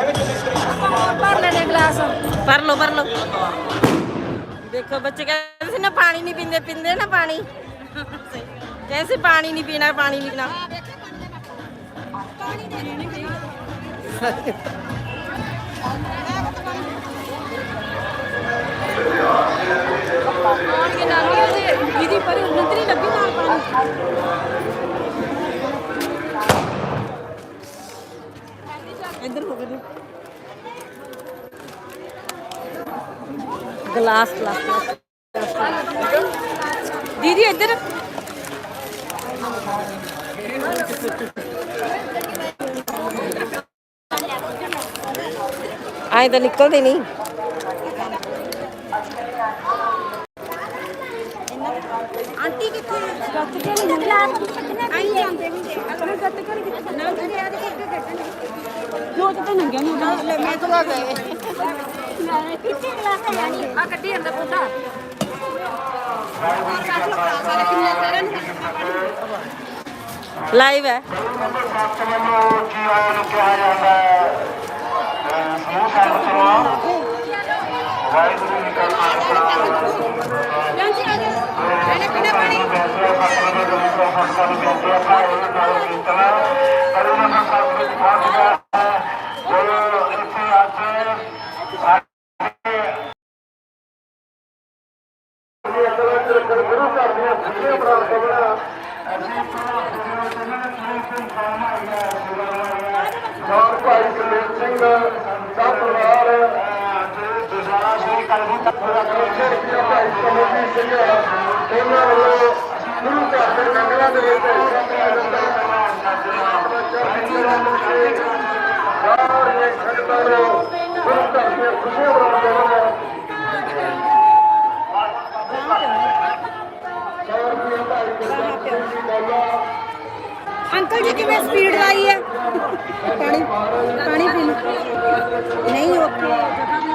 ਭਰ ਲੈਣੇ ਗਲਾਸ। ਭਰ ਲਓ ਦੇਖੋ ਬੱਚੇ ਕਹਿੰਦੇ ਸੀ ਨਾ ਪਾਣੀ ਨਹੀਂ ਪੀਂਦੇ ਪੀਂਦੇ ਨਾ ਪਾਣੀ। ਕਹਿੰਦੇ ਪਾਣੀ ਨਹੀਂ ਪੀਣਾ ਪਾਣੀ ਨਹੀਂ ਪੀਣਾ ਪਾਣੀ ਦੇ ਨਹੀਂ ਪੀਣਾ। ਪਾਣੀ ਦੇ ਨਾਲ ਉਹਦੇ ਦੀਦੀ ਪਰ ਨੰਦਰੀ ਲੱਗੀ ਨਾਲ ਪਾਣੀ। ਗਲਾਸ ਗਲਾਸ ਦੀਦੀ ਇੱਧਰ ਆਏ ਤਾਂ ਨਿਕਲਦੇ ਨਹੀਂ ਆਂਟੀ ਕਿੱਥੇ ਗੱਤ ਕੇ ਨਹੀਂ ਗਲਾਸ ਆਈ ਜਾਂਦੇ ਹੁੰਦੇ ਅਗਰ ਗੱਤ ਕਰ ਨਾ ਜਿਹੜੇ ਆ ਦੇ ਕਰਕੇ ਕੱਟਣੇ ਜੋ ਤਾਂ ਨੰਗਿਆ ਨਹੀਂ ਉਹਦਾ ਮੈਂ ਤਾਂ ਗਏ ਆ ਕੱਢੀ ਅੰਦਰ ਪੁੱਤਾ ਲਾਈਵ ਹੈ ਸੱਤ ਵੱਲੋਂ ਕੀ ਆਇਆ ਕਿਹਾ ਜਾਂਦਾ ਹੈ ਅਹ ਸਮੂਹ ਸੰਗਤ ਨੂੰ ਵਾਹਿਗੁਰੂ ਜੀ ਕਾ ਖਾਲਸਾ ਜਾਂਦੀ ਆ ਜਾ ਮੈਨੇ ਪੀਣਾ ਪਾਣੀ ਬੈਠਿਆ ਸਤਿਗੁਰੂ ਦੇ ਦੂਸਰਾ ਸੰਤਾਂ ਨੂੰ ਬੇਨਤੀ ਹੈ ਭਾਈ ਨਾਲ ਕੀਰਤਨ ਕਰੁਣਾ ਦਾ ਸਤਿ ਵਿੱਚ ਪਹੁੰਚਦਾ ਹੈ ਜੋ ਇੱਥੇ ਅੱਜ ਸਾਡੇ ਗੁਰੂ ਘਰ ਭਾਈ ਸੁਰੇਸ਼ ਸਿੰਘ ਸਭ ਪਰਿਵਾਰ ਦੁਸਾਰਾ ਸ੍ਰੀ ਕਲਗੀ ਤੱਕ ਦਾ ਭਾਈ ਕਮੇਟੀ ਅੰਕਲ ਜੀ ਕਿਵੇਂ ਸਪੀਡ ਲਾਈ ਹੈ? ਪਾਣੀ ਪਾਣੀ ਪੀ ਨਹੀਂ ਓਕੇ ਜਗ੍ਹਾ